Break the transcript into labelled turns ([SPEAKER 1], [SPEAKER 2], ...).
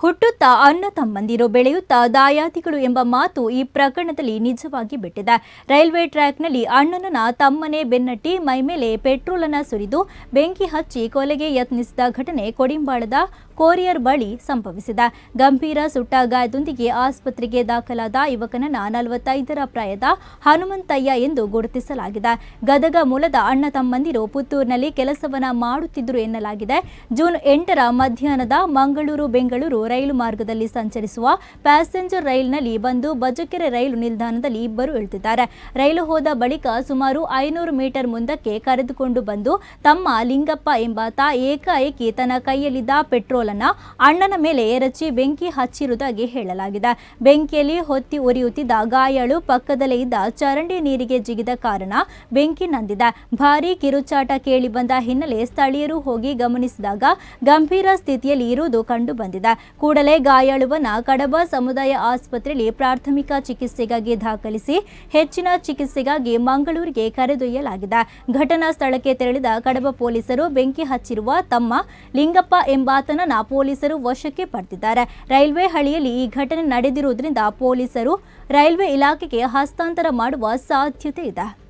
[SPEAKER 1] ಹುಟ್ಟುತ್ತಾ ಅಣ್ಣ ತಮ್ಮಂದಿರು ಬೆಳೆಯುತ್ತಾ ದಾಯಾದಿಗಳು ಎಂಬ ಮಾತು ಈ ಪ್ರಕರಣದಲ್ಲಿ ನಿಜವಾಗಿ ಬಿಟ್ಟಿದೆ. ರೈಲ್ವೆ ಟ್ರ್ಯಾಕ್ನಲ್ಲಿ ಅಣ್ಣನನ್ನ ತಮ್ಮನೇ ಬೆನ್ನಟ್ಟಿ ಮೈಮೇಲೆ ಪೆಟ್ರೋಲ್ ಅನ್ನ ಸುರಿದು ಬೆಂಕಿ ಹಚ್ಚಿ ಕೊಲೆಗೆ ಯತ್ನಿಸಿದ ಘಟನೆ ಕೊಡಿಂಬಾಳದ ಕೋರಿಯರ್ ಬಳಿ ಸಂಭವಿಸಿದೆ ಗಂಭೀರ ಸುಟ್ಟ ಗಾಯದೊಂದಿಗೆ ಆಸ್ಪತ್ರೆಗೆ ದಾಖಲಾದ ಯುವಕನನ್ನ ನಲವತ್ತೈದರ ಪ್ರಾಯದ ಹನುಮಂತಯ್ಯ ಎಂದು ಗುರುತಿಸಲಾಗಿದೆ. ಗದಗ ಮೂಲದ ಅಣ್ಣ ತಮ್ಮಂದಿರು ಪುತ್ತೂರಿನಲ್ಲಿ ಕೆಲಸವನ್ನ ಮಾಡುತ್ತಿದ್ದರು ಎನ್ನಲಾಗಿದೆ. ಜೂನ್ ಎಂಟರ ಮಧ್ಯಾಹ್ನದ ಮಂಗಳೂರು ಬೆಂಗಳೂರು ರೈಲು ಮಾರ್ಗದಲ್ಲಿ ಸಂಚರಿಸುವ ಪ್ಯಾಸೆಂಜರ್ ರೈಲಿನಲ್ಲಿ ಬಂದು ಬಜಕೆರೆ ರೈಲು ನಿಲ್ದಾಣದಲ್ಲಿ ಇಬ್ಬರು ಇಳಿದಿದ್ದಾರೆ. ರೈಲು ಹೋದ ಬಳಿಕ ಸುಮಾರು ಐನೂರು ಮೀಟರ್ ಮುಂದಕ್ಕೆ ಕರೆದುಕೊಂಡು ಬಂದು ತಮ್ಮ ಲಿಂಗಪ್ಪ ಎಂಬಾತ ಏಕಾಏಕಿ ತನ್ನ ಕೈಯಲ್ಲಿದ್ದ ಪೆಟ್ರೋಲ್ ಅನ್ನ ಅಣ್ಣನ ಮೇಲೆ ಎರಚಿ ಬೆಂಕಿ ಹಚ್ಚಿರುವುದಾಗಿ ಹೇಳಲಾಗಿದೆ. ಬೆಂಕಿಯಲ್ಲಿ ಹೊತ್ತಿ ಉರಿಯುತ್ತಿದ್ದ ಗಾಯಾಳು ಪಕ್ಕದಲ್ಲೇ ಇದ್ದ ಚರಂಡಿ ನೀರಿಗೆ ಜಿಗಿದ ಕಾರಣ ಬೆಂಕಿ ನಂದಿದೆ. ಭಾರೀ ಕಿರುಚಾಟ ಕೇಳಿ ಬಂದ ಹಿನ್ನೆಲೆ ಸ್ಥಳೀಯರು ಹೋಗಿ ಗಮನಿಸಿದಾಗ ಗಂಭೀರ ಸ್ಥಿತಿಯಲ್ಲಿ ಇರುವುದು ಕಂಡು ಬಂದಿದೆ. ಕೂಡಲೇ ಗಾಯಾಳುವನ್ನ ಕಡಬ ಸಮುದಾಯ ಆಸ್ಪತ್ರೆಯಲ್ಲಿ ಪ್ರಾಥಮಿಕ ಚಿಕಿತ್ಸೆಗಾಗಿ ದಾಖಲಿಸಿ ಹೆಚ್ಚಿನ ಚಿಕಿತ್ಸೆಗಾಗಿ ಮಂಗಳೂರಿಗೆ ಕರೆದೊಯ್ಯಲಾಗಿದೆ. ಘಟನಾ ಸ್ಥಳಕ್ಕೆ ತೆರಳಿದ ಕಡಬ ಪೊಲೀಸರು ಬೆಂಕಿ ಹಚ್ಚಿರುವ ತಮ್ಮ ಲಿಂಗಪ್ಪ ಎಂಬಾತನನ್ನ ಪೊಲೀಸರು ವಶಕ್ಕೆ ಪಡೆದಿದ್ದಾರೆ. ರೈಲ್ವೆ ಹಳಿಯಲ್ಲಿ ಈ ಘಟನೆ ನಡೆದಿರುವುದರಿಂದ ಪೊಲೀಸರು ರೈಲ್ವೆ ಇಲಾಖೆಗೆ ಹಸ್ತಾಂತರ ಮಾಡುವ ಸಾಧ್ಯತೆ ಇದೆ.